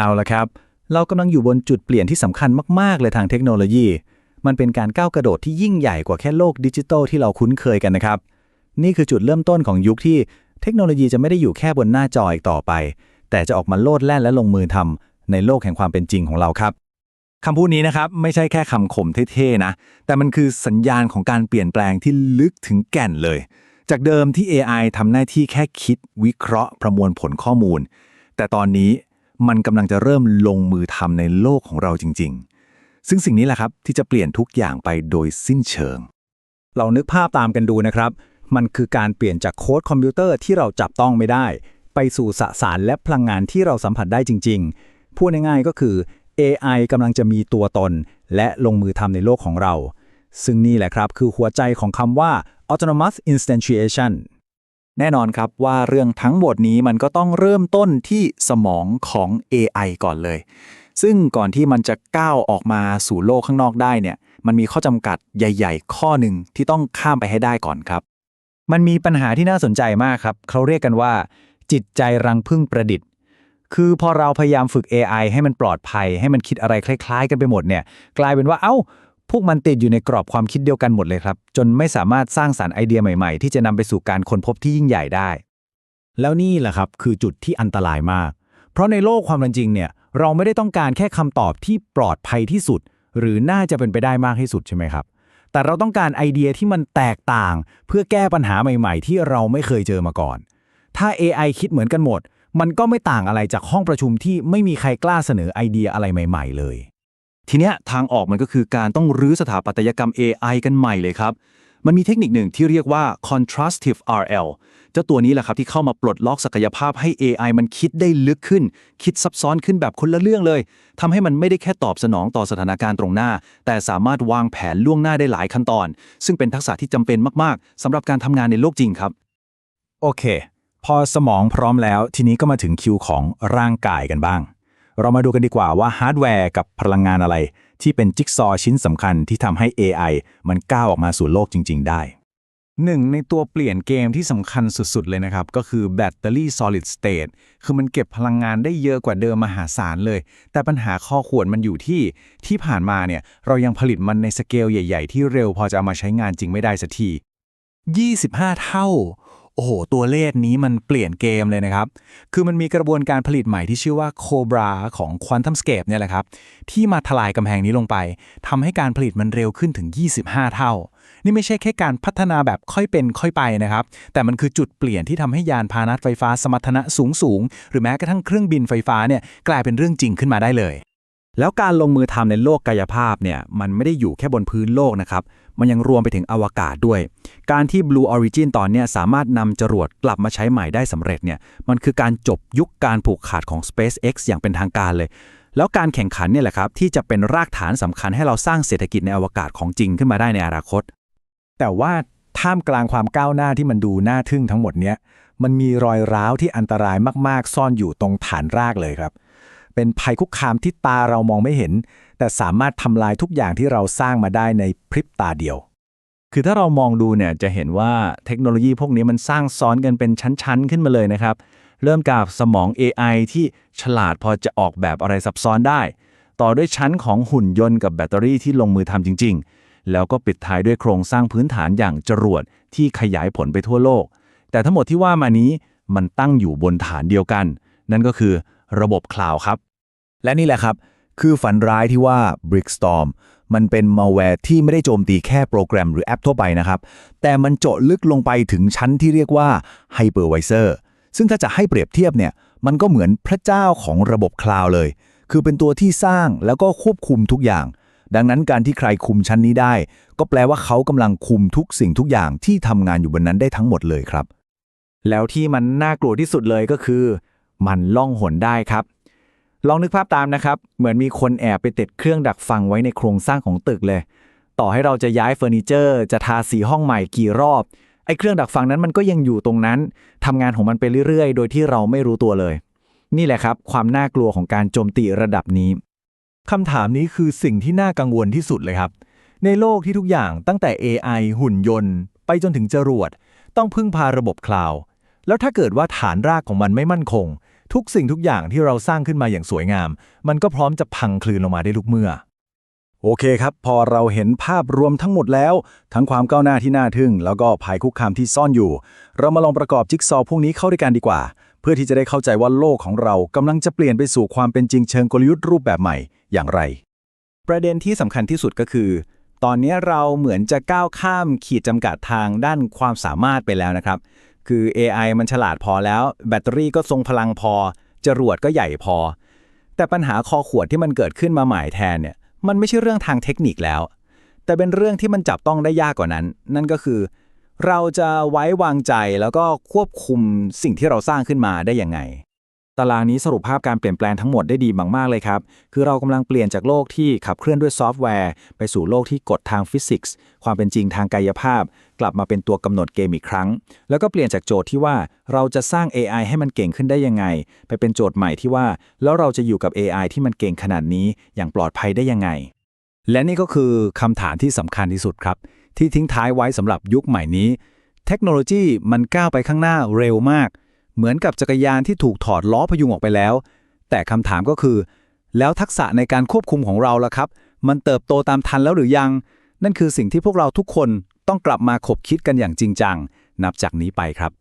เอาละครับ เรากำลังอยู่บนจุดเปลี่ยนที่สำคัญมาก ๆ เลยทางเทคโนโลยี มันเป็นการก้าวกระโดดที่ยิ่งใหญ่กว่าแค่โลกดิจิทัลที่เราคุ้นเคยกันนะครับ นี่คือจุดเริ่มต้นของยุคที่เทคโนโลยีจะไม่ได้อยู่แค่บนหน้าจออีกต่อไป แต่จะออกมาโลดแล่นและลงมือทำในโลกแห่งความเป็นจริงของเราครับคำพูดนี้นะครับไม่ใช่แค่คำข่มเท่ๆนะ แต่มันคือสัญญาณของการเปลี่ยนแปลงที่ลึกถึงแก่นเลย จากเดิมที่ AI ทำหน้าที่แค่คิด วิเคราะห์ ประมวลผลข้อมูล แต่ตอนนี้ มันกำลังจะเริ่มลงมือทำในโลกของเราจริง ๆ ซึ่งสิ่งนี้แหละครับที่จะเปลี่ยนทุกอย่างไปโดยสิ้นเชิง เรานึกภาพตามกันดูนะครับ มันคือการเปลี่ยนจากโค้ดคอมพิวเตอร์ที่เราจับต้องไม่ได้ ไปสู่สสารและพลังงานที่เราสัมผัสได้จริง ๆ พูดง่ายๆก็คือ AI กำลังจะมีตัวตน และลงมือทำในโลกของเรา ซึ่งนี่แหละครับคือหัวใจของคำว่า autonomous instantiation แน่นอนครับว่าเรื่องทั้งหมดนี้มันก็ต้องเริ่มต้นที่สมองของ AI ก่อนเลย ซึ่งก่อนที่มันจะก้าวออกมาสู่โลกข้างนอกได้เนี่ย มันมีข้อจำกัดใหญ่ๆ ข้อหนึ่งที่ต้องข้ามไปให้ได้ก่อนครับ มันมีปัญหาที่น่าสนใจมากครับ เขาเรียกกันว่า จิตใจรังพึ่งประดิษฐ์ คือพอเราพยายามฝึก AI ให้มันปลอดภัย ให้มันคิดอะไรคล้าย ๆ กันไปหมดเนี่ย กลายเป็นว่าเอ้า พวกมันติดอยู่ในกรอบความคิดเดียวกันหมดเลยครับ จนไม่สามารถสร้างสารรค์ไอเดียใหม่ๆ ที่จะนำไปสู่การค้นพบที่ยิ่งใหญ่ได้ แล้วนี่แหละครับคือจุดที่อันตรายมาก เพราะในโลกความเป็นจริงเนี่ยเราไม่ได้ต้องการแค่คำตอบที่ปลอดภัยที่สุด หรือน่าจะเป็นไปได้มากที่สุดใช่ไหมครับ แต่เราต้องการไอเดียที่มันแตกต่าง เพื่อแก้ปัญหาใหม่ ๆ ที่เราไม่เคยเจอมาก่อน ถ้า AI คิดเหมือนกันหมด มันก็ไม่ต่างอะไรจากห้องประชุมที่ไม่มีใครกล้าเสนอไอเดียอะไรใหม่ ๆ เลย ทีเนี้ยทางออกมันก็คือการต้องรื้อสถาปัตยกรรม AI กันใหม่เลยครับ มันมีเทคนิคหนึ่งที่เรียกว่า contrastive RL เจ้าตัวนี้แหละครับที่เข้ามาปลดล็อกศักยภาพให้ AI มันคิดได้ลึกขึ้น คิดซับซ้อนขึ้นแบบคนละเรื่องเลยทำให้มันไม่ได้แค่ตอบสนองต่อสถานการณ์ตรงหน้า แต่สามารถวางแผนล่วงหน้าได้หลายขั้นตอน ซึ่งเป็นทักษะที่จำเป็นมากๆสำหรับการทำงานในโลกจริงครับ โอเค พอสมองพร้อมแล้ว ทีนี้ก็มาถึงคิวของร่างกายกันบ้าง เรามาดูกันดีกว่าว่าฮาร์ดแวร์กับพลังงานอะไร ที่เป็นจิ๊กซอว์ชิ้นสำคัญที่ทำให้ AI มันก้าวออกมาสู่โลกจริง ๆ ได้หนึ่งในตัวเปลี่ยนเกมที่สำคัญสุด ๆ เลยนะครับ ก็คือแบตเตอรี่ solid state คือมันเก็บพลังงานได้เยอะกว่าเดิมมหาศาลเลย แต่ปัญหาข้อขวดมันอยู่ที่ที่ผ่านมาเนี่ย เรายังผลิตมันในสเกลใหญ่ ๆ ที่เร็วพอจะเอามาใช้งานจริงไม่ได้สักที 25 เท่า โอ้โห ตัวเลขนี้มันเปลี่ยนเกมเลยนะครับ คือมันมีกระบวนการผลิตใหม่ที่ชื่อว่า Cobra ของ QuantumScape เนี่ยแหละครับ ที่มาทลายกำแพงนี้ลงไป ทำให้การผลิตมันเร็วขึ้นถึง 25 เท่า นี่ไม่ใช่แค่การพัฒนาแบบค่อยเป็นค่อยไปนะครับ แต่มันคือจุดเปลี่ยนที่ทำให้ยานพาหนะไฟฟ้าสมรรถนะสูงสูงหรือแม้กระทั่งเครื่องบินไฟฟ้าเนี่ยกลายเป็นเรื่องจริงขึ้นมาได้เลย แล้วการลงมือทำในโลกกายภาพเนี่ยมันไม่ได้อยู่แค่บนพื้นโลกนะครับ มันยังรวมไปถึงอวกาศด้วย การที่ Blue Origin ตอนนี้สามารถนำจรวดกลับมาใช้ใหม่ได้สำเร็จเนี่ยมันคือการจบยุคการผูกขาดของ SpaceX อย่างเป็นทางการเลย แล้วการแข่งขันเนี่ยแหละครับที่จะเป็นรากฐานสำคัญให้เราสร้างเศรษฐกิจในอวกาศของจริงขึ้นมาได้ในอนาคต แต่ว่าท่ามกลางความก้าวหน้าที่มันดูน่าทึ่งทั้งหมดเนี้ยมันมีรอยร้าวที่อันตรายมากๆ ซ่อนอยู่ตรงฐานรากเลยครับ เป็นภัยคุกคามที่ตาเรามองไม่เห็น แต่สามารถทำลายทุกอย่างที่เราสร้างมาได้ในพริบตาเดียว คือถ้าเรามองดูเนี่ยจะเห็นว่าเทคโนโลยีพวกนี้มันสร้างซ้อนกันเป็นชั้น ๆ ขึ้นมาเลยนะครับ เริ่มกับสมอง AI ที่ฉลาดพอจะออกแบบอะไรซับซ้อนได้ ต่อด้วยชั้นของหุ่นยนต์กับแบตเตอรี่ที่ลงมือทำจริง ๆ แล้วก็ปิดท้ายด้วยโครงสร้างพื้นฐานอย่างจรวดที่ขยายผลไปทั่วโลก แต่ทั้งหมดที่ว่ามานี้มันตั้งอยู่บนฐานเดียวกัน นั่นก็คือระบบคลาวครับ และนี่แหละครับ คือฝันร้ายที่ว่า Brickstorm มันเป็นมาแวร์ที่ไม่ได้โจมตีแค่โปรแกรมหรือแอปทั่วไปนะครับ แต่มันเจาะลึกลงไปถึงชั้นที่เรียกว่า Hypervisor ซึ่งถ้าจะให้เปรียบเทียบเนี่ย มันก็เหมือนพระเจ้าของระบบคลาวด์เลย คือเป็นตัวที่สร้างแล้วก็ควบคุมทุกอย่าง ดังนั้นการที่ใครคุมชั้นนี้ได้ ก็แปลว่าเขากำลังคุมทุกสิ่งทุกอย่างที่ทำงานอยู่บนนั้นได้ทั้งหมดเลยครับ แล้วที่มันน่ากลัวที่สุดเลยก็คือ มันล่องหนได้ครับ ลองนึกภาพตามนะครับ เหมือนมีคนแอบไปติดเครื่องดักฟังไว้ในโครงสร้างของตึกเลย ต่อให้เราจะย้ายเฟอร์นิเจอร์ จะทาสีห้องใหม่กี่รอบไอ้เครื่องดักฟังนั้นมันก็ยังอยู่ตรงนั้นทำงานของมันไปเรื่อยๆ โดยที่เราไม่รู้ตัวเลย นี่แหละครับ ความน่ากลัวของการโจมตีระดับนี้คำถามนี้คือสิ่งที่น่ากังวลที่สุดเลยครับ ในโลกที่ทุกอย่างตั้งแต่ AI หุ่นยนต์ ไปจนถึงจรวด ต้องพึ่งพาระบบคลาวด์แล้วถ้าเกิดว่าฐานรากของมันไม่มั่นคง ทุกสิ่งทุกอย่างที่เราสร้างขึ้นมาอย่างสวยงาม มันก็พร้อมจะพังคลืนลงมาได้ทุกเมื่อ โอเคครับ พอเราเห็นภาพรวมทั้งหมดแล้ว ทั้งความก้าวหน้าที่น่าทึ่ง แล้วก็ภัยคุกคามที่ซ่อนอยู่ เรามาลองประกอบจิ๊กซอว์พวกนี้เข้าด้วยกันดีกว่า เพื่อที่จะได้เข้าใจว่าโลกของเรากำลังจะเปลี่ยนไปสู่ความเป็นจริงเชิงกลยุทธ์รูปแบบใหม่อย่างไร ประเด็นที่สำคัญที่สุดก็คือ ตอนนี้เราเหมือนจะก้าวข้ามขีดจำกัดทางด้านความสามารถไปแล้วนะครับ คือ AI มันฉลาดพอแล้ว แบตเตอรี่ก็ทรงพลังพอ จรวดก็ใหญ่พอ แต่ปัญหาคอขวดที่มันเกิดขึ้นมาใหม่แทนเนี่ย มันไม่ใช่เรื่องทางเทคนิคแล้ว แต่เป็นเรื่องที่มันจับต้องได้ยากกว่านั้น นั่นก็คือ เราจะไว้วางใจแล้วก็ควบคุมสิ่งที่เราสร้างขึ้นมาได้ยังไง ตารางนี้สรุปภาพการเปลี่ยนแปลงทั้งหมดได้ดีมาก ๆ เลยครับ คือเรากำลังเปลี่ยนจากโลกที่ขับเคลื่อนด้วยซอฟต์แวร์ ไปสู่โลกที่กฎทางฟิสิกส์ ความเป็นจริงทางกายภาพ กลับมาเป็นตัวกำหนดเกมอีกครั้ง แล้วก็เปลี่ยนจากโจทย์ที่ว่าเราจะสร้าง AI ให้มันเก่งขึ้นได้ยังไง ไปเป็นโจทย์ใหม่ที่ว่า แล้วเราจะอยู่กับ AI ที่มันเก่งขนาดนี้อย่างปลอดภัยได้ยังไง และนี่ก็คือคำถามที่สำคัญที่สุดครับ ที่ทิ้งท้ายไว้สำหรับยุคใหม่นี้ เทคโนโลยีมันก้าวไปข้างหน้าเร็วมาก เหมือนกับจักรยานที่ถูกถอดล้อพยุงออกไปแล้ว แต่คำถามก็คือ แล้วทักษะในการควบคุมของเราล่ะครับ มันเติบโตตามทันแล้วหรือยัง นั่นคือสิ่งที่พวกเราทุกคนต้องกลับมาคบคิดกันอย่างจริงจัง นับจากนี้ไปครับ